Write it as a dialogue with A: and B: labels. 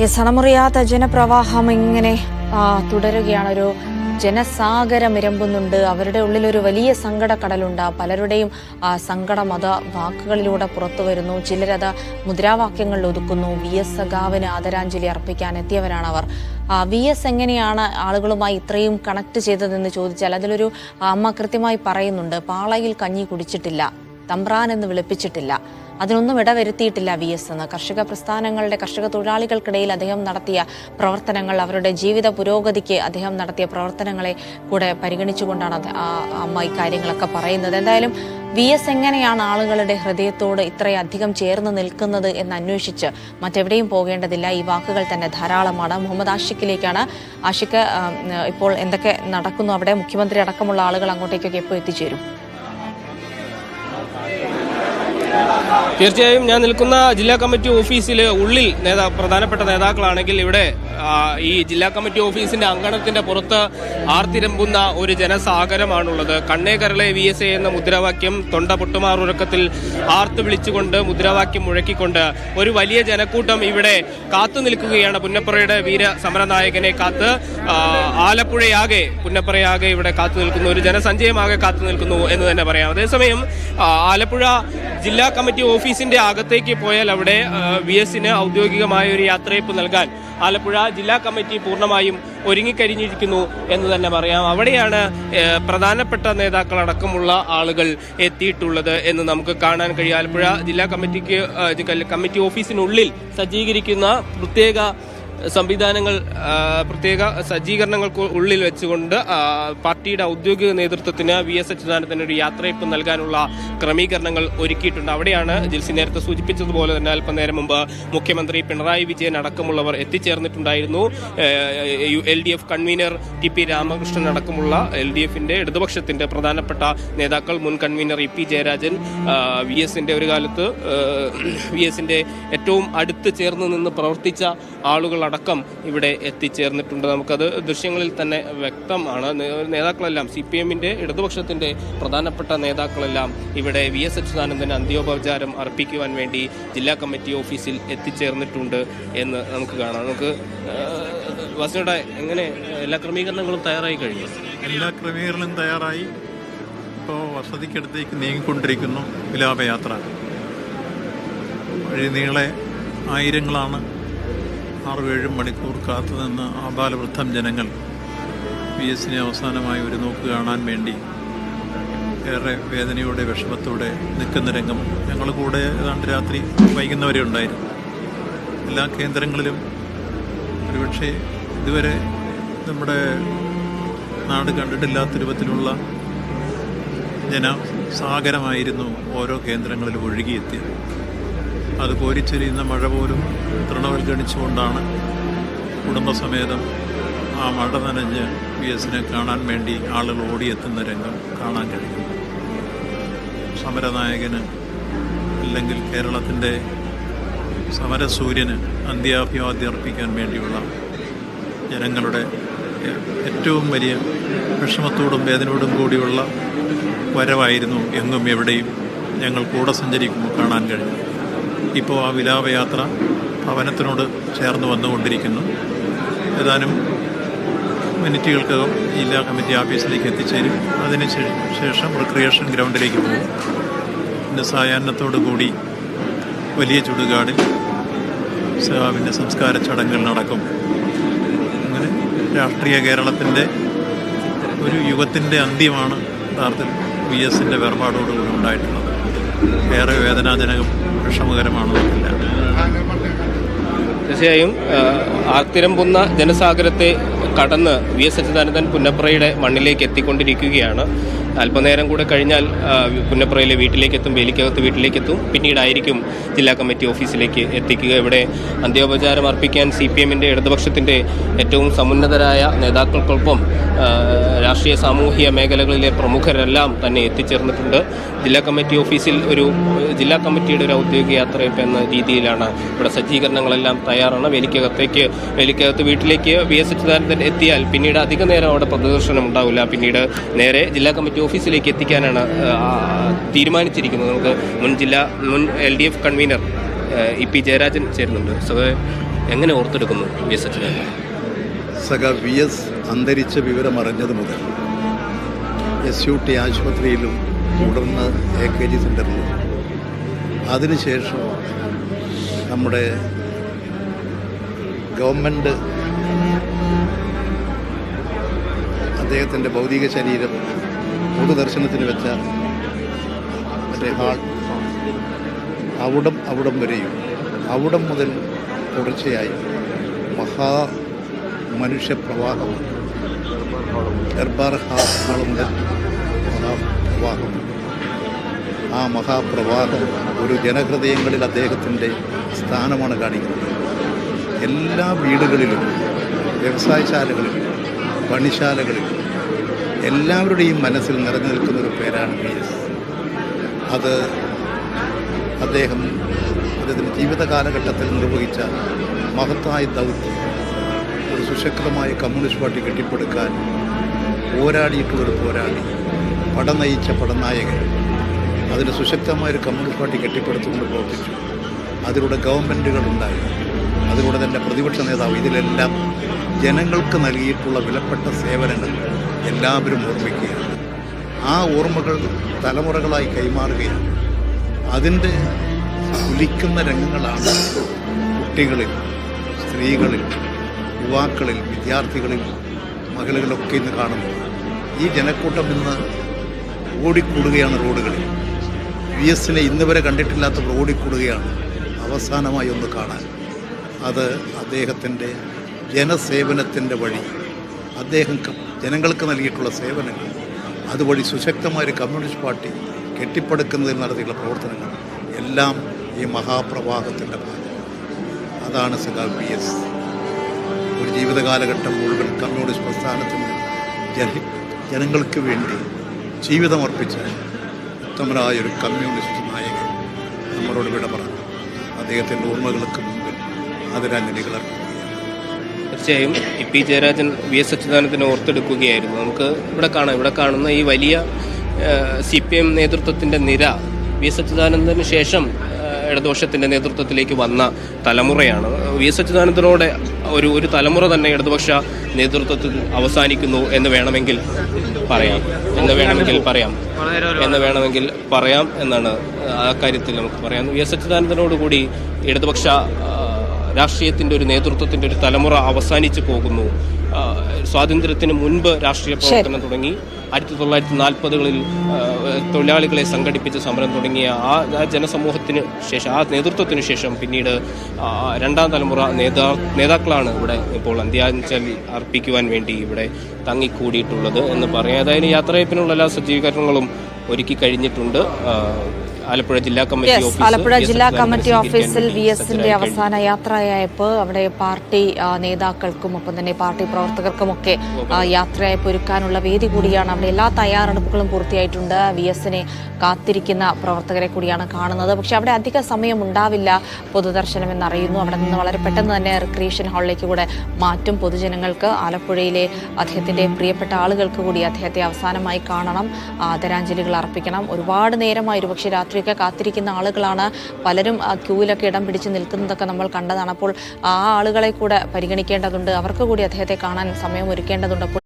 A: Yes അണമുറിയാത്ത ജനപ്രവാഹം ഇങ്ങനെ തുടരുകയാണ്. ഒരു ജനസാഗരം ഇരമ്പുന്നുണ്ട് അവരുടെ ഉള്ളിൽ ഒരു വലിയ സങ്കടക്കടലുണ്ട്. പലരുടെയും ആ, സങ്കടം അത് വാക്കുകളിലൂടെ പുറത്തു വരുന്നു. ചിലരത് മുദ്രാവാക്യങ്ങളിൽ ഒതുക്കുന്നു. വി. എസ്. സഖാവിന് ആദരാഞ്ജലി അർപ്പിക്കാൻ എത്തിയവരാണ് അവർ വി. എസ്. എങ്ങനെയാണ് ആളുകളുമായി ഇത്രയും കണക്ട് ചെയ്തതെന്ന് ചോദിച്ചാൽ അതിലൊരു അമ്മ കൃത്യമായി പറയുന്നുണ്ട്. പാളയിൽ കഞ്ഞി കുടിച്ചിട്ടില്ല. തമ്പ്രാൻ എന്ന് വിളിപ്പിച്ചിട്ടില്ല. അതിനൊന്നും ഇടവരുത്തിയിട്ടില്ല വി എസ് എന്ന്. കർഷക പ്രസ്ഥാനങ്ങളുടെ കർഷക തൊഴിലാളികൾക്കിടയിൽ അദ്ദേഹം നടത്തിയ പ്രവർത്തനങ്ങൾ അവരുടെ ജീവിത പുരോഗതിക്ക് അദ്ദേഹം നടത്തിയ പ്രവർത്തനങ്ങളെ കൂടെ പരിഗണിച്ചുകൊണ്ടാണ് അമ്മ ഇക്കാര്യങ്ങളൊക്കെ കാര്യങ്ങളൊക്കെ പറയുന്നത്. എന്തായാലും വി എസ് എങ്ങനെയാണ് ആളുകളുടെ ഹൃദയത്തോട് ഇത്രയധികം ചേർന്ന് നിൽക്കുന്നത് എന്ന് അന്വേഷിച്ച് മറ്റെവിടെയും പോകേണ്ടതില്ല. ഈ വാക്കുകൾ തന്നെ ധാരാളമാണ്. മുഹമ്മദ് ആഷിഖിലേക്കാണ്. ആഷിഖ് ഇപ്പോൾ എന്തൊക്കെ നടക്കുന്നു? അവിടെ മുഖ്യമന്ത്രി അടക്കമുള്ള ആളുകൾ അങ്ങോട്ടേക്കൊക്കെ എപ്പോൾ എത്തിച്ചേരും?
B: തീർച്ചയായും ഞാൻ നിൽക്കുന്ന ജില്ലാ കമ്മിറ്റി ഓഫീസിലെ ഉള്ളിൽ നേതാ പ്രധാനപ്പെട്ട നേതാക്കളാണെങ്കിൽ ഇവിടെ ഈ ജില്ലാ കമ്മിറ്റി ഓഫീസിന്റെ അങ്കണത്തിന്റെ പുറത്ത് ആർത്തിരമ്പുന്ന ഒരു ജനസാഗരമാണുള്ളത്. കണ്ണേ കരളെ വി എസ് എ എന്ന മുദ്രാവാക്യം തൊണ്ട പൊട്ടുമാറുറക്കത്തിൽ ആർത്തു വിളിച്ചുകൊണ്ട് മുദ്രാവാക്യം മുഴക്കിക്കൊണ്ട് ഒരു വലിയ ജനക്കൂട്ടം ഇവിടെ കാത്തു നിൽക്കുകയാണ്. പുന്നപ്പുറയുടെ വീര സമരനായകനെ കാത്ത് ആലപ്പുഴയാകെ പുന്നപ്പുറയാകെ ഇവിടെ കാത്തു നിൽക്കുന്നു. ഒരു ജനസഞ്ചയമാകെ കാത്തു നിൽക്കുന്നു എന്ന് തന്നെ പറയാം. അതേസമയം ആലപ്പുഴ ജില്ലാ കമ്മിറ്റി ഓഫീസിന്റെ അകത്തേക്ക് പോയാൽ അവിടെ വി എസിന് ഔദ്യോഗികമായ ഒരു യാത്രയപ്പ് നൽകാൻ ആലപ്പുഴ ജില്ലാ കമ്മിറ്റി പൂർണമായും ഒരുങ്ങിക്കഴിഞ്ഞിരിക്കുന്നു എന്ന് തന്നെ പറയാം. അവിടെയാണ് പ്രധാനപ്പെട്ട നേതാക്കളടക്കമുള്ള ആളുകൾ എത്തിയിട്ടുള്ളത് എന്ന് നമുക്ക് കാണാൻ കഴിയും. ആലപ്പുഴ ജില്ലാ കമ്മിറ്റിക്ക് കമ്മിറ്റി ഓഫീസിനുള്ളിൽ സജ്ജീകരിക്കുന്ന പ്രത്യേക സംവിധാനങ്ങൾ പ്രത്യേക സജ്ജീകരണങ്ങൾക്ക് ഉള്ളിൽ വെച്ചുകൊണ്ട് പാർട്ടിയുടെ ഔദ്യോഗിക നേതൃത്വത്തിന് വി എസ് അച്യുതാനന്ദന് ഒരു യാത്രയപ്പ് നൽകാനുള്ള ക്രമീകരണങ്ങൾ ഒരുക്കിയിട്ടുണ്ട്. അവിടെയാണ് ജിൽസി നേരത്തെ സൂചിപ്പിച്ചതുപോലെ തന്നെ അല്പനേരം മുമ്പ് മുഖ്യമന്ത്രി പിണറായി വിജയൻ അടക്കമുള്ളവർ എത്തിച്ചേർന്നിട്ടുണ്ടായിരുന്നു. L D F convener T P Ramakrishnan അടക്കമുള്ള എൽ ഡി എഫിന്റെ ഇടതുപക്ഷത്തിന്റെ പ്രധാനപ്പെട്ട നേതാക്കൾ മുൻ convener E P Jayarajan V എസിന്റെ ഒരു കാലത്ത് വി എസിന്റെ ഏറ്റവും അടുത്ത് ചേർന്ന് നിന്ന് പ്രവർത്തിച്ച ആളുകളടക്കം ഇവിടെ എത്തിച്ചേർന്നിട്ടുണ്ട്. നമുക്കത് ദൃശ്യങ്ങളിൽ തന്നെ വ്യക്തമാണ്. നേതാക്കളെല്ലാം സി പി ഇടതുപക്ഷത്തിന്റെ പ്രധാനപ്പെട്ട നേതാക്കളെല്ലാം ഇവിടെ വി എസ് അച്യുതാനന്ദന് അന്ത്യോപചാരം അർപ്പിക്കുവാൻ വേണ്ടി ജില്ലാ കമ്മിറ്റി ഓഫീസിൽ എത്തിച്ചേർന്നിട്ടുണ്ട് എന്ന് നമുക്ക് കാണാം. നമുക്ക് വസനയുടെ എങ്ങനെ എല്ലാ ക്രമീകരണങ്ങളും തയ്യാറായി കഴിഞ്ഞു?
C: എല്ലാ ക്രമീകരണങ്ങളും തയ്യാറായി. ഇപ്പോൾ വസതിക്കടുത്തേക്ക് നീങ്ങിക്കൊണ്ടിരിക്കുന്നു വിലാപയാത്ര. വഴി നീളെ ആയിരങ്ങളാണ് ആറും ഏഴും മണിക്കൂർ കാത്തുനിന്ന് ആബാലവൃദ്ധം ജനങ്ങൾ പി എസിനെ അവസാനമായി ഒരു നോക്ക് കാണാൻ വേണ്ടി ഏറെ വേദനയോടെ വിഷമത്തോടെ നിൽക്കുന്ന രംഗം. ഞങ്ങൾ കൂടെ ഏതാണ്ട് രാത്രി വൈകുന്നവരെ ഉണ്ടായിരുന്നു. എല്ലാ കേന്ദ്രങ്ങളിലും ഒരുപക്ഷെ ഇതുവരെ നമ്മുടെ നാട് കണ്ടിട്ടില്ലാത്ത രൂപത്തിലുള്ള ജനസാഗരമായിരുന്നു ഓരോ കേന്ദ്രങ്ങളിലും ഒഴുകിയെത്തിയത്. അത് കോരിച്ചൊരിയുന്ന മഴ പോലും തൃണവൽഗണിച്ചുകൊണ്ടാണ് കുടുംബസമേതം ആ മഴ നനഞ്ഞ് വി എസിനെ കാണാൻ വേണ്ടി ആളുകൾ ഓടിയെത്തുന്ന രംഗം കാണാൻ കഴിയും സമരനായകന് അല്ലെങ്കിൽ കേരളത്തിന്റെ സമരസൂര്യന് അന്ത്യാഭിവാദ്യം അർപ്പിക്കാൻ വേണ്ടിയുള്ള ജനങ്ങളുടെ ഏറ്റവും വലിയ വിഷമത്തോടും വേദനയോടും കൂടിയുള്ള വരവായിരുന്നു എന്നും എവിടെയും ഞങ്ങൾ കൂടെ സഞ്ചരിക്കുമ്പോൾ കാണാൻ കഴിഞ്ഞു. ഇപ്പോൾ ആ വിലാപയാത്ര ഭവനത്തിനോട് ചേർന്ന് വന്നുകൊണ്ടിരിക്കുന്നു. ഏതാനും മിനിറ്റുകൾക്കകം ജില്ലാ കമ്മിറ്റി ഓഫീസിലേക്ക് എത്തിച്ചേരും. അതിന് ശേഷം റിക്രിയേഷൻ ഗ്രൗണ്ടിലേക്ക് പോകും. പിന്നെ സായാഹ്നത്തോടു കൂടി വലിയ ചുടുകാടിൽ സഹാബിന്റെ സംസ്കാര ചടങ്ങുകൾ നടക്കും. അങ്ങനെ രാഷ്ട്രീയ കേരളത്തിന്റെ ഒരു യുഗത്തിന്റെ അന്ത്യമാണ് യഥാർത്ഥത്തിൽ വി എസിന്റെ വേർപാടോടുകൂടി ഉണ്ടായിട്ടുള്ളത്. ഏറെ വേദനാജനകം വിഷമകരമാണ്
B: തീർച്ചയായും ആ, ആർത്തിരമ്പുന്ന ജനസാഗരത്തെ കടന്ന് വി എസ് അച്യുതാനന്ദൻ പുന്നപ്രയുടെ മണ്ണിലേക്ക് എത്തിക്കൊണ്ടിരിക്കുകയാണ്. അല്പനേരം കൂടെ കഴിഞ്ഞാൽ പുന്നപ്പുറയിലെ വീട്ടിലേക്ക് വീട്ടിലേക്കെത്തും വേലിക്കകത്ത് വീട്ടിലേക്കെത്തും. പിന്നീടായിരിക്കും ജില്ലാ കമ്മിറ്റി ഓഫീസിലേക്ക് എത്തിക്കുക. ഇവിടെ അന്ത്യോപചാരം അർപ്പിക്കാൻ സി പി എമ്മിന്റെ ഇടതുപക്ഷത്തിന്റെ ഏറ്റവും സമുന്നതരായ നേതാക്കൾക്കൊപ്പം രാഷ്ട്രീയ സാമൂഹിക മേഖലകളിലെ പ്രമുഖരെല്ലാം തന്നെ എത്തിച്ചേർന്നിട്ടുണ്ട്. ജില്ലാ കമ്മിറ്റി ഓഫീസിൽ ഒരു ജില്ലാ കമ്മിറ്റിയുടെ ഒരു ഔദ്യോഗിക യാത്രയപ്പ് എന്ന രീതിയിലാണ് ഇവിടെ സജ്ജീകരണങ്ങളെല്ലാം തയ്യാറാണ്. വേലിക്കകത്തേക്ക് വേലിക്കകത്ത് വീട്ടിലേക്ക് വി എസ് അച്യുതാനന്ദൻ എത്തിയാൽ പിന്നീട് അധിക നേരം അവിടെ പ്രദർശനം ഉണ്ടാവില്ല പിന്നീട് നേരെ ജില്ലാ കമ്മിറ്റി ഓഫീസിലേക്ക് എത്തിക്കാനാണ് തീരുമാനിച്ചിരിക്കുന്നത്. നമുക്ക് മുൻ ജില്ലാ മുൻ L D F convener E P Jayarajan ചേരുന്നുണ്ട്. സോ എങ്ങനെ ഓർത്തെടുക്കുന്നു വി എസ് അച്യുതൻ
D: സഖ വി എസ് അന്തരിച്ച വിവരമറിഞ്ഞത് മുതൽ എസ് യു ടി ആശുപത്രിയിലും തുടർന്ന് എ കെ ജി സെന്ററിലും അതിനുശേഷം നമ്മുടെ ഗവൺമെന്റ് അദ്ദേഹത്തിന്റെ ഭൗതിക ശരീരം പൊതുദർശനത്തിന് വെച്ച മറ്റേ ഹാൾ. അവിടം അവിടം വരെയും. അവിടം മുതൽ തുടർച്ചയായി മഹാ മനുഷ്യപ്രവാഹം ദർബാർ ഹാൾ മുതൽ മഹാപ്രവാഹം ആ മഹാപ്രവാഹം ഒരു ജനഹൃദയങ്ങളിൽ അദ്ദേഹത്തിന്റെ സ്ഥാനമാണ് കാണിക്കുന്നത്. എല്ലാ വീടുകളിലും വ്യവസായശാലകളിലും പണിശാലകളിലും എല്ലാവരുടെയും മനസ്സിൽ നിറഞ്ഞു നിൽക്കുന്ന ഒരു പേരാണ് വി എസ്. അത് അദ്ദേഹം അദ്ദേഹത്തിന്റെ ജീവിത കാലഘട്ടത്തിൽ നിർവഹിച്ച മഹത്തായ ദൗത്യം ഒരു സുശക്തമായ കമ്മ്യൂണിസ്റ്റ് പാർട്ടി കെട്ടിപ്പടുക്കാൻ പോരാടിയിട്ടുള്ളൊരു പോരാടി പട നയിച്ച പടനായകൻ. അതിന് സുശക്തമായ ഒരു കമ്മ്യൂണിസ്റ്റ് പാർട്ടി കെട്ടിപ്പടുത്തുകൊണ്ട് പ്രവർത്തിച്ചു. അതിലൂടെ ഗവൺമെന്റുകൾ ഉണ്ടായി. അതിലൂടെ തന്നെ പ്രതിപക്ഷ നേതാവ്. ഇതിലെല്ലാം ജനങ്ങൾക്ക് നൽകിയിട്ടുള്ള വിലപ്പെട്ട സേവനങ്ങൾ എല്ലാവരും ഓർമ്മിക്കുകയാണ്. ആ ഓർമ്മകൾ തലമുറകളായി കൈമാറുകയാണ്. അതിന്റെ കുലിക്കുന്ന രംഗങ്ങളാണ് കുട്ടികളിൽ സ്ത്രീകളിൽ യുവാക്കളിൽ വിദ്യാർത്ഥികളിൽ മകളുകളൊക്കെ ഇന്ന് കാണുന്നത്. ഈ ജനക്കൂട്ടം ഇന്ന് ഓടിക്കൂടുകയാണ് റോഡുകളിൽ. വി എസിനെ ഇന്ന് വരെ കണ്ടിട്ടില്ലാത്തവർ ഓടിക്കൂടുകയാണ് അവസാനമായി ഒന്ന് കാണാൻ. അത് അദ്ദേഹത്തിന്റെ ജനസേവനത്തിന്റെ വഴി അദ്ദേഹം ജനങ്ങൾക്ക് നൽകിയിട്ടുള്ള സേവനങ്ങൾ അതുവഴി സുശക്തമായൊരു കമ്മ്യൂണിസ്റ്റ് പാർട്ടി കെട്ടിപ്പടുക്കുന്നതിൽ നടത്തിയുള്ള പ്രവർത്തനങ്ങൾ എല്ലാം ഈ മഹാപ്രവാഹത്തിന്റെ ഭാഗം അതാണ് സഖാ പി എസ്. ഒരു ജീവിതകാലഘട്ടം മുഴുവൻ കമ്മ്യൂണിസ്റ്റ് പ്രസ്ഥാനത്തിന് ജന ജനങ്ങൾക്ക് വേണ്ടി ജീവിതമർപ്പിച്ച ഉത്തമനായ ഒരു കമ്മ്യൂണിസ്റ്റ് നായകൻ നമ്മളോട് വിട പറഞ്ഞു. അദ്ദേഹത്തിന്റെ ഓർമ്മകൾക്ക് മുമ്പിൽ ആദരാഞ്ജലികൾ
B: തീർച്ചയായും E P Jayarajan V S അച്യുതാനന്ദനെ ഓർത്തെടുക്കുകയായിരുന്നു. നമുക്ക് ഇവിടെ കാണാം. ഇവിടെ കാണുന്ന ഈ വലിയ സി പി എം നേതൃത്വത്തിന്റെ നിര വി എസ് അച്യുതാനന്ദന് ശേഷം ഇടതുപക്ഷത്തിന്റെ നേതൃത്വത്തിലേക്ക് വന്ന തലമുറയാണ്. വി എസ് അച്യുതാനന്ദനോടെ ഒരു ഒരു തലമുറ തന്നെ ഇടതുപക്ഷ നേതൃത്വത്തിൽ അവസാനിക്കുന്നു എന്ന് വേണമെങ്കിൽ പറയാം. എന്ന് വേണമെങ്കിൽ പറയാം. എന്ന് വേണമെങ്കിൽ പറയാം എന്നാണ് ആ കാര്യത്തിൽ നമുക്ക് പറയാം. വി എസ് അച്യുതാനന്ദനോടുകൂടി ഇടതുപക്ഷ രാഷ്ട്രീയത്തിന്റെ ഒരു നേതൃത്വത്തിന്റെ ഒരു തലമുറ അവസാനിച്ചു പോകുന്നു. സ്വാതന്ത്ര്യത്തിന് മുൻപ് രാഷ്ട്രീയ പ്രവർത്തനം തുടങ്ങി. ആയിരത്തി തൊള്ളായിരത്തി നാൽപ്പതുകളിൽ തൊഴിലാളികളെ സംഘടിപ്പിച്ച സമരം തുടങ്ങിയ ആ ജനസമൂഹത്തിന് ശേഷം ആ നേതൃത്വത്തിന് ശേഷം പിന്നീട് രണ്ടാം തലമുറ നേതാ നേതാക്കളാണ് ഇവിടെ ഇപ്പോൾ അന്ത്യാഞ്ജലി അർപ്പിക്കുവാൻ വേണ്ടി ഇവിടെ തങ്ങിക്കൂടിയിട്ടുള്ളത് എന്ന് പറയാം. ഏതായാലും യാത്രയപ്പിനുള്ള എല്ലാ സജ്ജീകരണങ്ങളും ഒരുക്കി കഴിഞ്ഞിട്ടുണ്ട്. ആലപ്പുഴ ജില്ലാ കമ്മിറ്റി ഓഫീസ്
A: ആലപ്പുഴ ജില്ലാ കമ്മിറ്റി ഓഫീസിൽ വി എസിന്റെ അവസാന യാത്രയയപ്പ് അവിടെ പാർട്ടി നേതാക്കൾക്കും ഒപ്പം തന്നെ പാർട്ടി പ്രവർത്തകർക്കുമൊക്കെ യാത്രയായി യാത്രയയപ്പ് ഒരുക്കാനുള്ള വേദി കൂടിയാണ്. അവിടെ എല്ലാ തയ്യാറെടുപ്പുകളും പൂർത്തിയായിട്ടുണ്ട്. വി എസിനെ കാത്തിരിക്കുന്ന പ്രവർത്തകരെ കൂടിയാണ് കാണുന്നത്. പക്ഷെ അവിടെ അധിക സമയം ഉണ്ടാവില്ല പൊതുദർശനം എന്നറിയുന്നു. അവിടെ നിന്ന് വളരെ പെട്ടെന്ന് തന്നെ റിക്രിയേഷൻ ഹാളിലേക്ക് കൂടെ മാറ്റും പൊതുജനങ്ങൾക്ക്. ആലപ്പുഴയിലെ അദ്ദേഹത്തിന്റെ പ്രിയപ്പെട്ട ആളുകൾക്ക് കൂടി അദ്ദേഹത്തെ അവസാനമായി കാണണം ആദരാഞ്ജലികൾ അർപ്പിക്കണം. ഒരുപാട് നേരമായി ഒരുപക്ഷെ രാത്രിയൊക്കെ കാത്തിരിക്കുന്ന ആളുകളാണ്. പലരും ക്യൂവിലൊക്കെ ഇടം പിടിച്ച് നിൽക്കുന്നതൊക്കെ നമ്മൾ കണ്ടതാണ്. അപ്പോൾ ആ ആളുകളെ കൂടെ പരിഗണിക്കേണ്ടതുണ്ട്. അവർക്ക് കൂടി അദ്ദേഹത്തെ കാണാൻ സമയം ഒരുക്കേണ്ടതുണ്ട് അപ്പോൾ